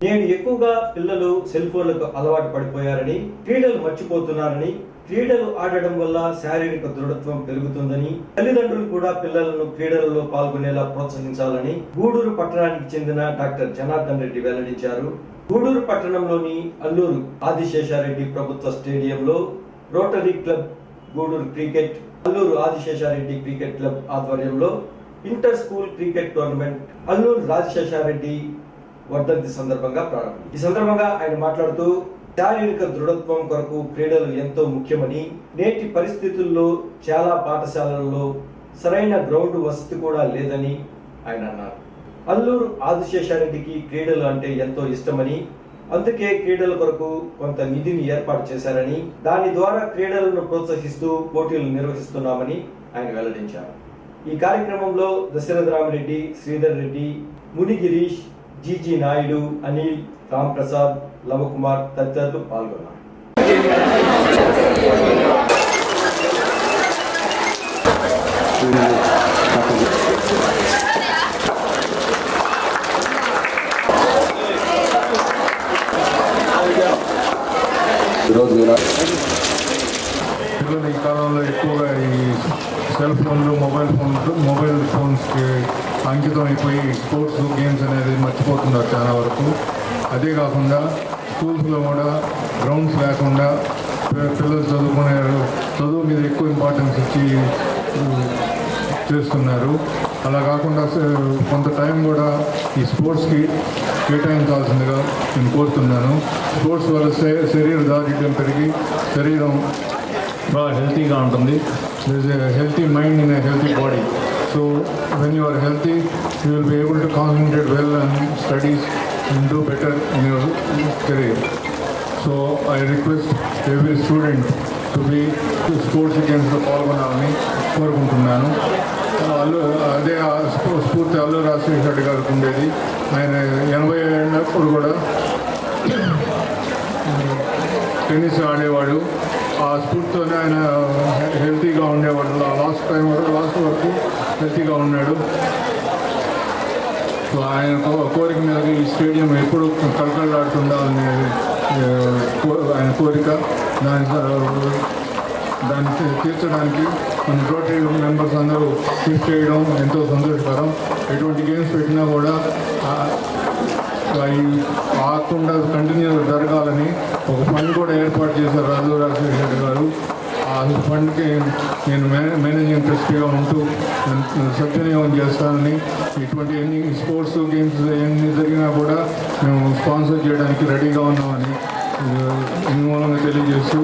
నేడు ఎక్కువగా పిల్లలు సెల్ ఫోన్లకు అలవాటు పడిపోయారని క్రీడలు మర్చిపోతున్నారని క్రీడలు ఆడడం వల్ల శారీరక దృఢత్వం పెరుగుతుందని తల్లిదండ్రులు కూడా పిల్లలను క్రీడలలో పాల్గొనేలా ప్రోత్సహించాలని గూడూరు పట్టణానికి చెందిన డాక్టర్ జనార్దన్ రెడ్డి వెల్లడించారు. గూడూరు పట్టణంలోని అల్లూరు ఆదిశేషారెడ్డి ప్రభుత్వ స్టేడియంలో rotary club Gudur cricket Alluru Adiseshareddy cricket club ఆధ్వర్యంలో inter school cricket tournament Alluru Rajasheshareddy వర్ధంతి సందర్భంగా ప్రారంభం. ఈ సందర్భంగా ఆయన మాట్లాడుతూ శారీరక దృఢత్వం కొరకు క్రీడలు ఎంతో ముఖ్యమని నేటి పరిస్థితుల్లో చాలా పాఠశాలల్లో సరైన గ్రౌండ్ వసతి కూడా లేదని ఆయన అన్నారు. అల్లూరు ఆదిశేషారెడ్డికి క్రీడలు అంటే ఎంతో ఇష్టమని అందుకే క్రీడల కొరకు కొంత నిధిని ఏర్పాటు చేశారని దాని ద్వారా క్రీడలను ప్రోత్సహిస్తూ పోటీలు నిర్వహిస్తున్నామని ఆయన వెల్లడించారు. ఈ కార్యక్రమంలో దశరథరామరెడ్డి శ్రీధర్ రెడ్డి ముని గిరీష్ జీజీ నాయుడు అనిల్ రామ్ ప్రసాద్ లవకుమార్ తదితరులు పాల్గొన్నారు. ఈరోజు పిల్లలు ఈ కాలంలో ఎక్కువగా ఈ సెల్ ఫోన్లు మొబైల్ ఫోన్లు మొబైల్ ఫోన్స్కి అంకితం అయిపోయి స్పోర్ట్స్ గేమ్స్ అనేది మర్చిపోతున్నారు చాలా వరకు. అదే కాకుండా స్కూల్స్లో కూడా గ్రౌండ్స్ లేకుండా పిల్లలు చదువుకునే చదువు మీద ఎక్కువ ఇంపార్టెన్స్ ఇచ్చి చేస్తున్నారు. అలా కాకుండా కొంత టైం కూడా ఈ స్పోర్ట్స్కి కేటాయించాల్సిందిగా నేను కోరుతున్నాను. స్పోర్ట్స్ వల్ల శరీర దారిద్ర్యం పెరిగి శరీరం బాగా హెల్తీగా ఉంటుంది. Healthy mind in healthy body so when you are healthy you will be able to concentrate well and studies and do better in your career so I request every student to be sports గేమ్స్లో పాల్గొనాలని కోరుకుంటున్నాను. అల్లు అదే ఆ స్ఫూర్తి అల్లు రాజశేఖర్ గారికి ఉండేది. ఆయన ఎనభై ఏళ్ళప్పుడు కూడా టెన్నిస్ ఆడేవాడు. ఆ స్ఫూర్తితోనే ఆయన హెల్తీగా ఉండేవాడు. లాస్ట్ టైం వరకు లాస్ట్ వరకు హెల్తీగా ఉన్నాడు. సో ఆయన కోరిక మేరకు ఈ స్టేడియం ఎప్పుడు కలకలాడుతుండాలనే ఆ, ఆయన కోరిక. దాని దాన్ని తీర్చడానికి మన రోటరీ మెంబర్స్ అందరూ కృషి చేయడం ఎంతో సంతోషకరం. ఎటువంటి గేమ్స్ పెట్టినా కూడా ఆ, ఆకుండా కంటిన్యూ జరగాలని ఒక ఫండ్ కూడా ఏర్పాటు చేశారు రాజు రెడ్డి గారు. ఆ ఫండ్కి నేను మేనే మేనేజింగ్ ట్రస్టీగా ఉంటూ నేను సద్వినియోగం చేస్తానని ఇటువంటి ఎన్ని స్పోర్ట్స్ గేమ్స్ ఎన్ని జరిగినా కూడా మేము స్పాన్సర్ చేయడానికి రెడీగా ఉన్నామని మూలంగా తెలియజేస్తూ